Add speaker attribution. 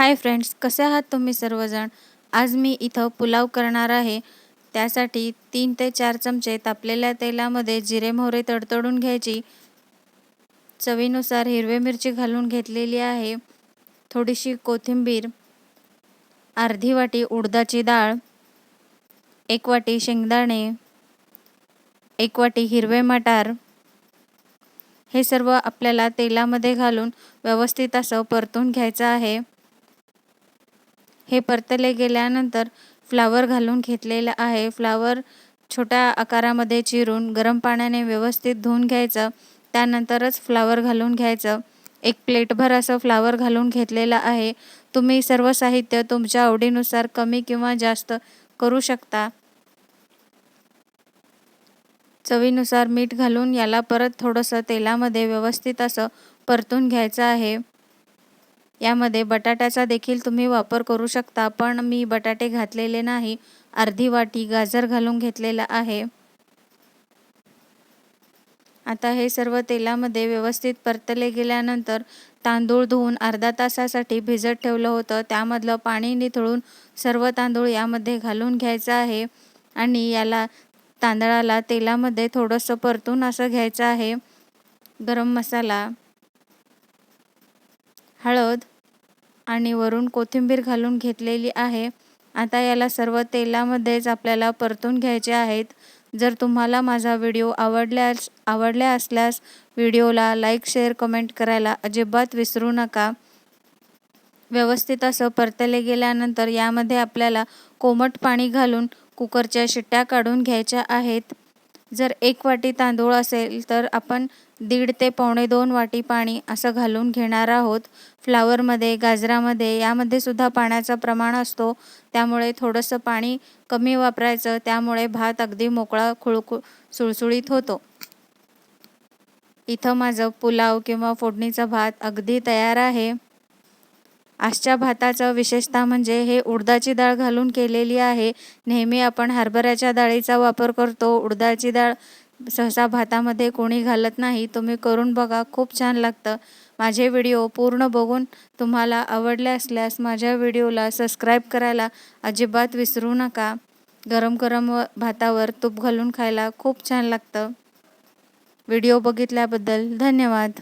Speaker 1: Hi friends कसे आहात तुम्ही सर्वजण? आज मी इथं पुलाव करणार आहे. त्यासाठी तीन ते चार चमचे तापलेल्या तेलामध्ये जिरे मोहरे तडतडून घ्यायची. चवीनुसार हिरवी मिरची घालून घेतलेली आहे. थोडीशी कोथिंबीर अर्धी वाटी उडदाची डाळ एक वाटी शेंगदाणे एक वाटी हिरवे मटार. हे सर्व आपल्याला तेलामध्ये घालून व्यवस्थित असं परतून घ्यायचं आहे. हे परतले गेल्यानंतर फ्लावर घालून घेतलेलं आहे. फ्लावर छोट्या आकारामध्ये चिरून गरम पाण्याने व्यवस्थित धुवून घ्यायचं. त्यानंतरच फ्लावर घालून घ्यायचं. एक प्लेटभर असं फ्लावर घालून घेतलेलं आहे. तुम्ही सर्व साहित्य तुमच्या आवडीनुसार कमी किंवा जास्त करू शकता. चवीनुसार मीठ घालून याला परत थोडंसं तेलामध्ये व्यवस्थित असं परतून घ्यायचं आहे. यामध्ये बटाट्याचा देखील तुम्ही वापर करू शकता पण मी बटाटे घातलेले नाही. अर्धी वाटी गाजर घालून घेतलेला आहे. आता हे सर्व तेलामध्ये व्यवस्थित परतले गेल्यानंतर तांदूळ धुवून अर्धा तासासाठी भिजत ठेवलं होतं. त्यामधलं पाणी निथळून सर्व तांदूळ यामध्ये घालून घ्यायचं आहे आणि याला तांदळाला तेलामध्ये थोडंसं परतून असं घ्यायचं आहे. गरम मसाला हळद आणि वरून कोथिंबीर घालून घेतलेली आहे. आता याला सर्व तेलामध्येच आपल्याला परतून घ्यायचे आहेत. जर तुम्हाला माझा व्हिडिओ आवडल्यास आवडल्या असल्यास व्हिडिओला लाईक शेअर कमेंट करायला अजिबात विसरू नका. व्यवस्थित असं परतले गेल्यानंतर यामध्ये आपल्याला कोमट पाणी घालून कुकरच्या शिट्ट्या काढून घ्यायच्या आहेत. जर एक वाटी तांदूळ असेल तर आपण दीड ते पावणे दोन वाटी पाणी असं घालून घेणार आहोत. फ्लावरमध्ये गाजरामध्ये यामध्ये सुद्धा पाण्याचं प्रमाण असतो. त्यामुळे थोडंसं पाणी कमी वापरायचं. त्यामुळे भात अगदी मोकळा खुळखुळ सुळसुळीत होतो. इथं माझं पुलाव किंवा फोडणीचा भात अगदी तयार आहे. आजच्या भाताचं विशेषतः म्हणजे हे उडदाची डाळ घालून केलेली आहे. नेहमी आपण हरभऱ्याच्या डाळीचा वापर करतो. उडदाची डाळ सहसा भातामध्ये कोणी घालत नाही. तुम्ही करून बघा. खूप छान लागतं. माझे व्हिडिओ पूर्ण बघून तुम्हाला आवडले असल्यास माझ्या व्हिडिओला सबस्क्राईब करायला अजिबात विसरू नका. गरम गरम भातावर तूप घालून खायला खूप छान लागतं. व्हिडिओ बघितल्याबद्दल धन्यवाद.